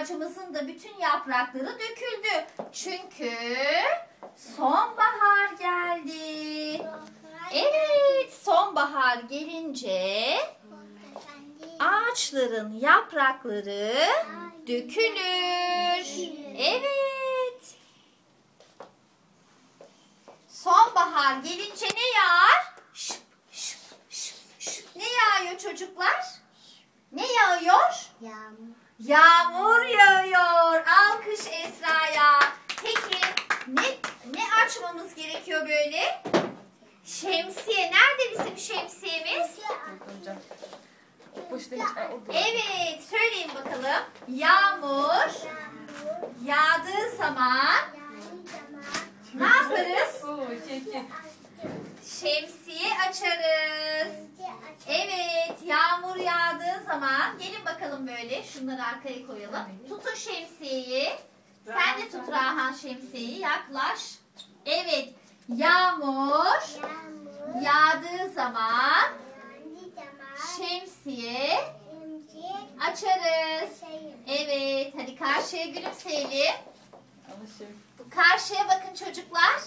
ağacımızın da bütün yaprakları döküldü. Çünkü sonbahar geldi. Evet, sonbahar gelince ağaçların yaprakları dökülür. Evet. Sonbahar gelince ne yağar? Şıp, şıp, şıp, şıp. Ne yağıyor çocuklar? Ne yağıyor? Yağmur. Yağıyor. Alkış Esra'ya. Peki ne ne açmamız gerekiyor böyle? Şemsiye. Nerede bizim şemsiyemiz? Evet, söyleyin bakalım. Yağmur yağdığı zaman ne yaparız? Şemsiye açarız. Evet, yağmur yağdığı zaman gelin bakalım böyle. Şunları arkaya koyalım. Tutun şemsiyeyi. Sen de tut Rahan şemsiyeyi. Yaklaş. Evet, yağmur yağdığı zaman şemsiye açarız. Evet, hadi karşıya gülümseyelim. Karşıya bakın çocuklar.